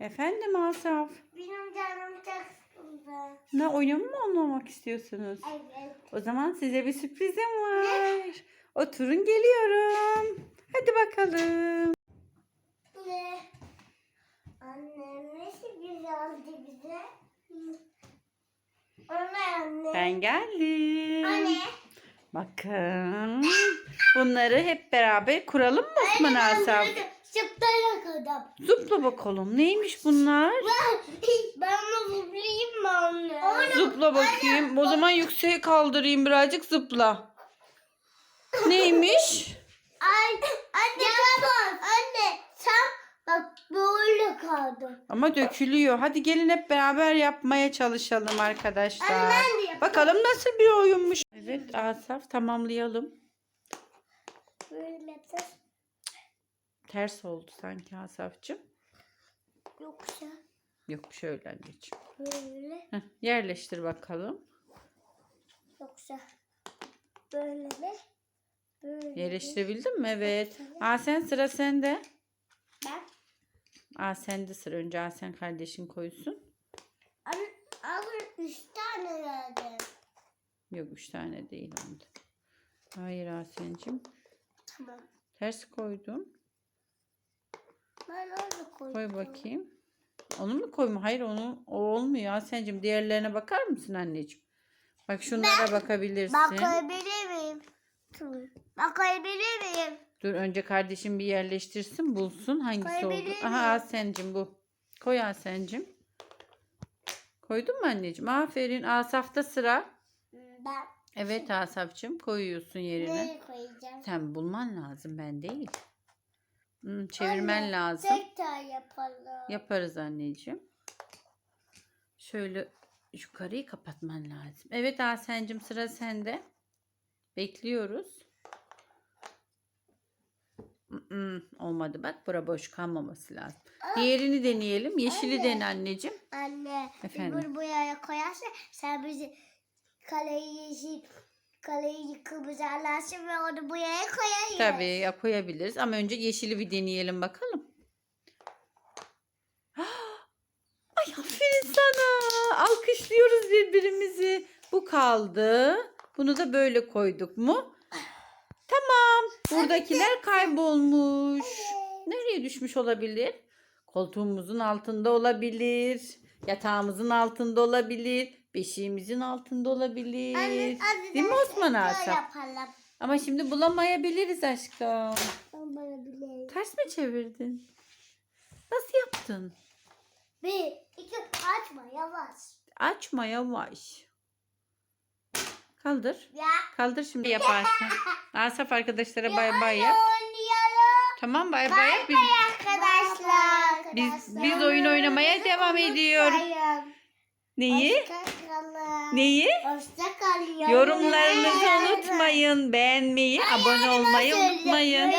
Efendim Asaf. Benim canım çok sıkıldı. Ne oyun mu oynamak istiyorsunuz? Evet. O zaman size bir sürprizim var. Oturun geliyorum. Hadi bakalım. Ne? Annem nasıl güzeldi bize? Anne anne. Ben geldim. Anne. Bakın. Bunları hep beraber kuralım mı Osman Asaf? Çıptarak adam. Zıpla bakalım. Neymiş bunlar? Ben onu zıplayayım mı anne? Zıpla bakayım. O zaman yükseğe kaldırayım birazcık zıpla. Neymiş? Ay, anne tamam. Anne sen bak böyle kaldı. Ama dökülüyor. Hadi gelin hep beraber yapmaya çalışalım arkadaşlar. Anne, ben de. Bakalım nasıl bir oyunmuş. Evet Asaf tamamlayalım. Böyle yapacağız. Ters oldu sanki Asaf'cığım. Yoksa Yok şöyle anneciğim. böyle Heh, yerleştir bakalım. yoksa böyle mi? Böyle? Yerleştirebildin mi? Evet. Asen sıra sende. Ben Aa sende sıra. Önce Asen kardeşin koysun. Anne, abi üç tane verdim. Yok üç tane değil. Hayır Asen'cim. Tamam. Ters koydum. Ben. Koy bakayım. Onu mu koyma? Hayır onu o olmuyor Asen'cim. Diğerlerine bakar mısın anneciğim? Bak şunlara bakabilirsin. Bakabilir miyim? Bakabilir miyim? Dur önce kardeşim bir yerleştirsin bulsun hangisi oldu. Aha? Asen'cim bu. Koy Asen'cim. Koydun mu anneciğim? Aferin. Asaf'ta sıra. Ben Evet Asaf'cığım koyuyorsun yerine. nereye koyacağım? Sen bulman lazım ben değil. Hmm, çevirmen Anne, lazım. Tek tane yapalım. Yaparız anneciğim. Şöyle yukarıyı kapatman lazım. Evet Asen'cim sıra sende. Bekliyoruz. Mm-mm, olmadı bak bura boş kalmaması lazım. Diğerini deneyelim. Yeşili Anne. dene anneciğim. Anne, Efendim? Efendim? buraya koyarsa sen bizi kaleyi yeşil, kaleyi kırmızı alarsın ve onu buraya koyarız. Tabii ya koyabiliriz ama önce yeşili bir deneyelim bakalım. Ay aferin sana. Alkışlıyoruz birbirimizi. Bu kaldı. Bunu da böyle koyduk mu? Tamam. Buradakiler kaybolmuş. Nereye düşmüş olabilir? Koltuğumuzun altında olabilir. Yatağımızın altında olabilir. Beşiğimizin altında olabilir. Anne, Değil mi Osman Asaf? yapalım. Ama şimdi bulamayabiliriz aşkım. Ben bileyim. Ters mi çevirdin? Nasıl yaptın? Bir, iki, açma yavaş. Açma yavaş. Kaldır. Ya. Kaldır şimdi yaparsın. Asaf arkadaşlara bay bay yap. Oynayalım. Tamam bay bay yap. Biz, Arkadaşlar. biz, biz oyun oynamaya devam ediyoruz. Neyi? Hoşçakalın. Neyi? Hoşçakalın. Yorumlarınızı unutmayın. Beğenmeyi, abone olmayı unutmayın.